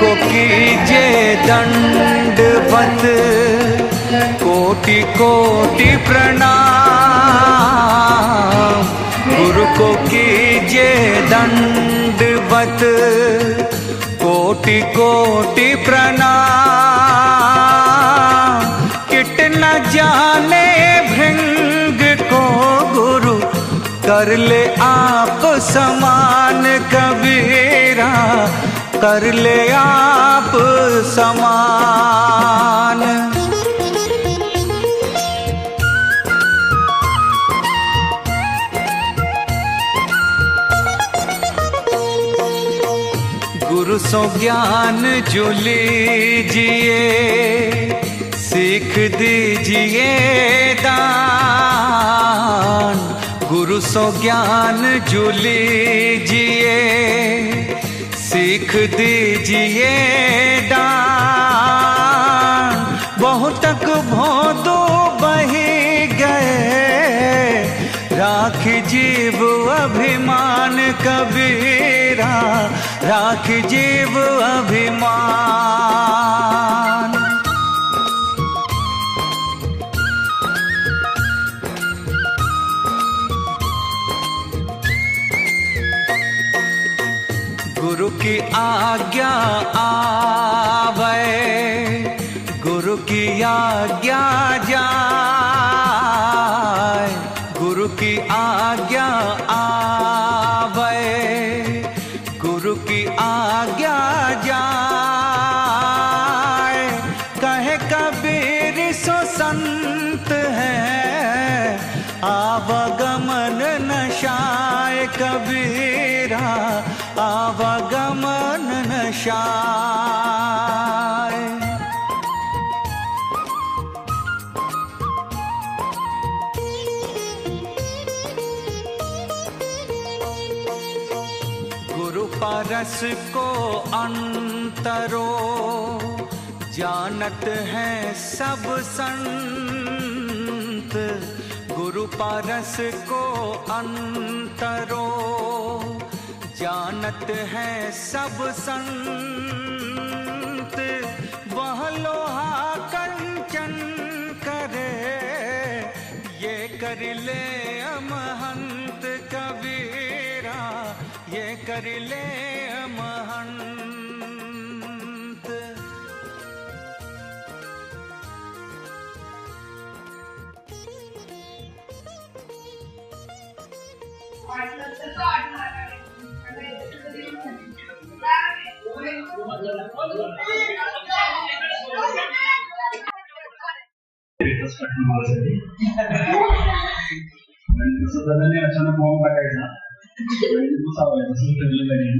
को कीजे दंडवत कोटि कोटि प्रणाम। गुरु को कीजे दंडवत कोटि कोटि प्रणाम। किट न जाने भृंग को गुरु कर ले आप समान कर कर ले आप समान। गुरु सो ज्ञान जो लीजिए सीख दीजिए दान। गुरु सो ज्ञान जो लीजिए सीख दीजिए दान बहुतक भोदो बही गए। राख जीव अभिमान कबीरा। राख जीव अभिमान। की आज्ञा आवे, गुरु की आज्ञा जाए गुरु की आज्ञा आवे, गुरु की आज्ञा जाए कहे कबीर, सो संत है, आवागमन नशाय कबीरा। नशाय गुरु परस को अंतरो जानत है सब संत गुरु परस को अंतरो जानत है सब संत। वह लोहा कंचन करे। ये कर ले अमहंत कबीरा। ये कर ले अमहंत एकच अचानक बॉम्ब टाकायचा आणि असं ठरलेलं नाही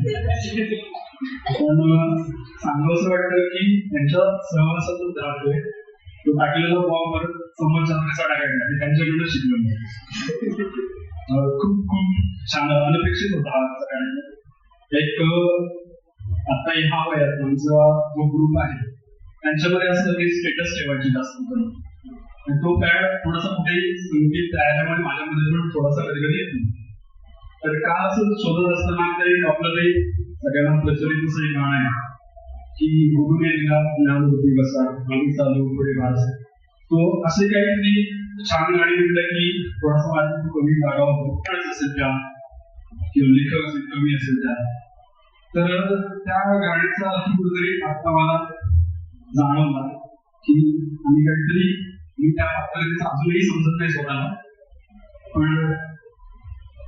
पण सांगावंसं वाटतं की त्यांच्या सहवासातच राहतोय तो टाकलेला बॉम्ब परत समोरच्या कसा टाकायचा आणि त्यांच्याकडून शिकलो मी खूप खूप छान अनपेक्षित होता हा आजचा कार्यक्रम. एक आता ह्या वयात आमचा जो ग्रुप आहे त्यांच्यामध्ये असं काही स्टेटस ठेवायची जास्त करून. आणि तो पॅड थोडासा कुठेही संगीत तयारामुळे माझ्यामध्ये पण थोडासा कधी कधी येतो तर का असं शोधत असताना काही आपलं काही सगळ्यांना प्रचलित असं एक गाणं आहे की गुरुने दिला ज्ञान होती बसा आम्ही चालू पुढे भास तो असे काही काहीतरी छान गाणी म्हटलं की थोडासा माझ्या कमी जागा होतो. असेल त्या किंवा लेखक असेल कमी असेल त्या तर त्या गाण्याचा अर्थ कुठेतरी आता मला जाणवला की आम्ही काहीतरी मी त्या पात्रतेचं अजूनही समजत नाही स्वतःला. पण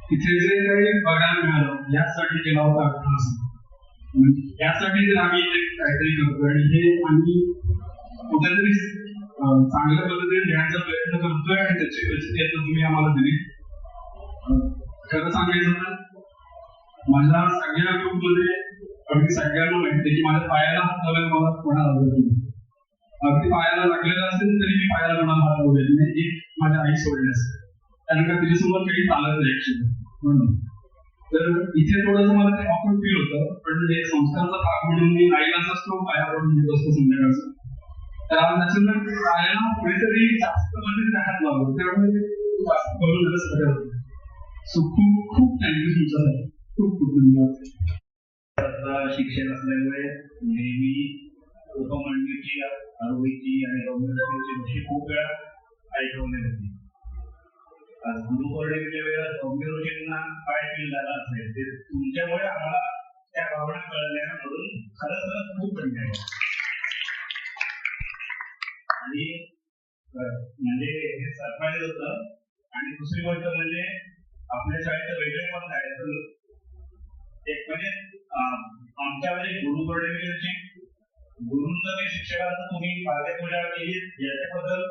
तिथे जे काही बघायला मिळालं यासाठी केला होता अभ्यास यासाठी जर आम्ही काहीतरी करतो आणि हे आम्ही कुठेतरी चांगल्या पद्धतीने लिहायचा प्रयत्न करतोय आणि त्याची प्रचिती आता तुम्ही आम्हाला दिली. अं, खरं सांगायचं तर माझ्या सगळ्या ग्रुपमध्ये अगदी सगळ्यांना माहिती की माझ्या पायाला हात लावल्यावर मला कोणाला आवडत नाही. अगदी पायाला लागलेलं असेल तरी मी पायाला कोणाला हात लावले नाही. एक माझ्या आई सोडल्यास कारण का तिच्यासमोर काही चालत नाही ऍक्च्युली म्हणून. तर इथे थोडंसं मला ते ऑफर फील होतं. पण एक संस्काराचा भाग म्हणून मी आईलाच असतो पाया पडून घेत असतो संध्याकाळचं. तर आज त्याच्यानं पायाला कुठेतरी जास्त म्हणजे मध्ये हात लागलो त्यामुळे जास्त करून सगळं सो खूप खूप थँक्यू तुमच्यासाठी. खूप खूप धन्यवाद त्यातला असल्यामुळे नेहमी उपमांडवीची आरोग्याची आणि रौद्राची गोष्टी खूप वेळा ऐकवली होती आज गुरुपौर्णिमेच्या वेळेला सौम्य ऋषींना काय फील झाला असेल ते तुमच्यामुळे आम्हाला त्या भावना कळल्या म्हणून खरंच खरंच खूप धन्यवाद आणि म्हणजे हे सरप्राईज होतं. आणि दुसरी गोष्ट म्हणजे आपल्या शाळेचं वेगळे पण आहे तर आमच्यामध्ये गुरु पौर्णिमेची गुरुंचं आणि शिक्षकांचं तुम्ही पाद्यपूजा केली याच्याबद्दल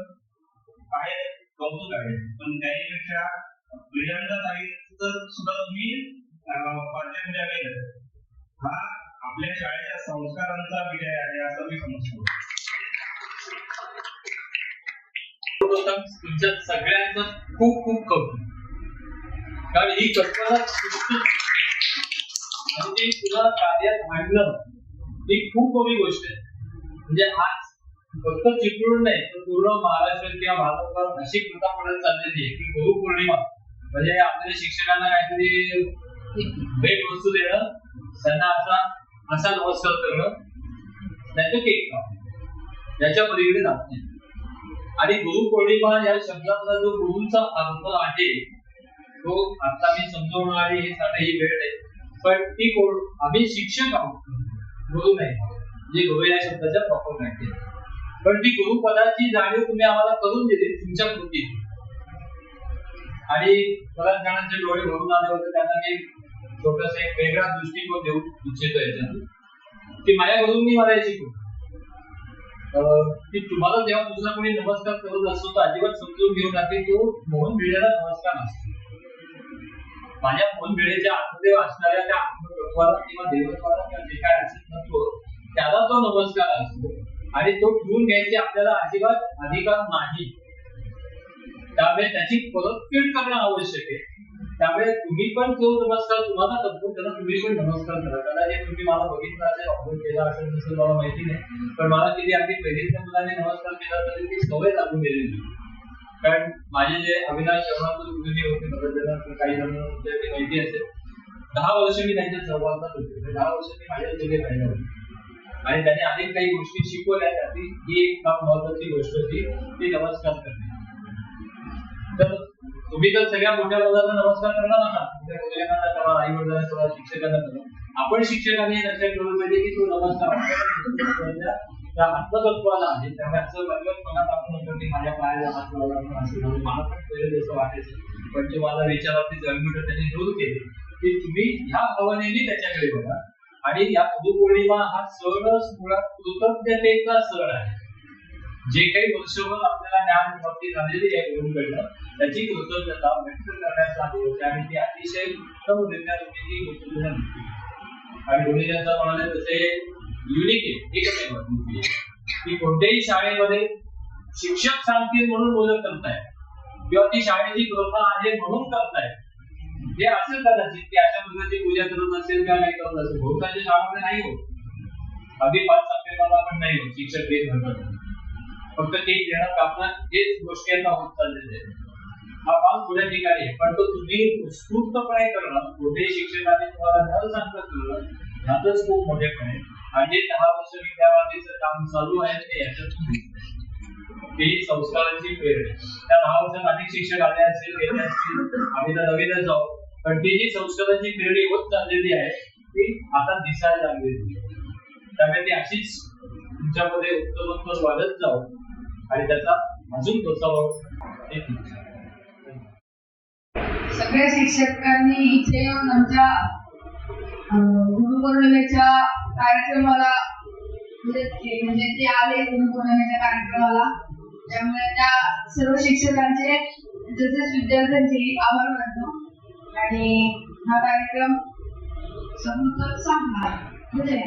आहे कौतुक आहे. पण त्याहीपेक्षा प्रियांका ताईचं सुद्धा तुम्ही अं, पाद्यपूजा केलं. हा आपल्या शाळेच्या संस्कारांचा विजय आहे असं मी समजतो. तुमच्या सगळ्यांचं खूप खूप कौतुक. कारण ही कल्पना आणि तुला कार्यात आणणं ही खूप मोठी गोष्ट आहे. म्हणजे आज फक्त चिपळूण नाही तर पूर्ण महाराष्ट्र किंवा भारतभर अशी प्रथा पडत चाललेली आहे. की गुरु पौर्णिमा. म्हणजे आपल्या शिक्षकांना काहीतरी भेट वस्तू देणं त्यांना असा असा नमस्कार करणं त्याचं केक याच्या पलीकडे जात नाही. आणि गुरु पौर्णिमा या शब्दाचा जो गुरुचा अर्थ आहे तो आता मी समजवणारी ही साठी ही वेळ आहे. पण ती कोण? आम्ही शिक्षक आहोत. गुरु नाही जे गुरु या शब्दाच्या प्रॉपर नाही पण ती गुरुपदाची जाणीव तुम्ही आम्हाला करून दिली तुमच्या कृतीत. आणि बऱ्याच जणांचे डोळे भरून आले होते त्यांना मी छोटस एक वेगळा दृष्टिकोन देऊ इच्छितो याच्यात की माझ्या गुरुंनी मला हे शिकवलं की तुम्हाला जेव्हा दुसरा कोणी नमस्कार करत असतो तर अजिबात समजून घेऊ नका की तो मोहन भिडेला नमस्कार असतो. माझ्या फोन भिडेच्या आत्मदेव असणाऱ्या त्या आत्मतत्वाला किंवा देवत्वाला किंवा जे काय असेल नसतो त्याला तो नमस्कार असतो. आणि तो ठेवून घ्यायची आपल्याला अजिबात अधिकार नाही. त्यामुळे त्याची परतफेड करणं आवश्यक आहे. त्यामुळे तुम्ही पण तो नमस्कार तुम्हाला करतो त्याला तुम्ही पण नमस्कार करा. कदाचित तुम्ही मला बघितलं असेल ऑब्झर्व केला असेल तसं मला माहिती नाही. पण मला किती अगदी पहिलीच्या मुलाने नमस्कार केला तरी ती सवय लागून गेलेली कारण माझे जे अविनाश शर्माचे गुरुजी होते बरेच काही जण होते ते माहिती असेल दहा वर्ष मी त्यांच्या सहवासात होते. ते दहा वर्ष मी माझ्या जुने राहिले होते. आणि त्यांनी अनेक काही गोष्टी शिकवल्या त्यातली ही एक फार महत्वाची गोष्ट होती ती नमस्कार करणे. तर तुम्ही तर सगळ्या मोठ्या पदाला नमस्कार करणार नका तुमच्या मुलांना करा आई वडिलांना करा शिक्षकांना करा आपण शिक्षकांनी लक्षात ठेवलं पाहिजे की तो नमस्कार त्या आत्मतत्वाला आहे त्यामुळे असं बरोबर मनात आपण म्हणतो की माझ्या पायाला हात लावला म्हणून असं झालं. मला पण पहिले जसं वाटायचं पण जे मला विचारात ते जळमिट त्यांनी दूर केले की तुम्ही ह्या भावनेने त्याच्याकडे बघा आणि या गुरुपौर्णिमा हा सणच मुळात कृतज्ञतेचा सण आहे जे काही वर्षभर आपल्याला ज्ञान प्राप्ती झालेली आहे गुरुकडनं त्याची कृतज्ञता व्यक्त करण्याचा दिवस आहे आणि ती अतिशय उत्तम रित्या तुम्ही ती कृतज्ञता दिली. आणि गुरुजींचा म्हणाले तसे युनिक आहे. एकच अद्वितीय आहे. की कोणत्याही शाळेमध्ये शिक्षक सांगतील म्हणून मुलं करताय किंवा ती शाळेची प्रथा आहे म्हणून करताय हे असेल कदाचित की अशा प्रकारची पूजा करत असेल किंवा नाही करत असेल. बहुतांच्या शाळांमध्ये नाही होत. अगदी पाच सप्टेंबरला पण नाही होत. शिक्षक ते म्हणतात फक्त ते देणं कापणं हेच गोष्टी आता होत चाललेले आहेत हा भाग पुढे ठिकाणी आहे. पण तो तुम्ही उत्स्फूर्तपणे करणं कोणत्याही शिक्षकाने तुम्हाला न सांगत करणं ह्यातच खूप मोठेपण आहे. म्हणजे दहा वर्ष विद्यार्थीचं काम चालू आहे ते याच्यातून दिसतंय. संस्कारांची प्रेरणा त्या दहा वर्षात अनेक शिक्षक आले असतील गेले असतील आम्ही तर नवीनच आहोत. पण ती जी संस्कारांची प्रेरणी होत चाललेली आहे ती आता दिसायला लागलेली त्यामुळे ती अशीच तुमच्यामध्ये उत्तमत्व वाढत जाऊ आणि त्याचा अजून प्रोत्साहन हे सगळ्या शिक्षकांनी इथे येऊन आमच्या गुरुपौर्णिमेच्या कार्यक्रमाला म्हणजे ते- म्हणजे ते आले गुरुपौर्णिमेच्या कार्यक्रमाला. त्यामुळे त्या सर्व शिक्षकांचे तसेच विद्यार्थ्यांचे आभार मानतो. आणि हा कार्यक्रम समोर चांगला म्हणजे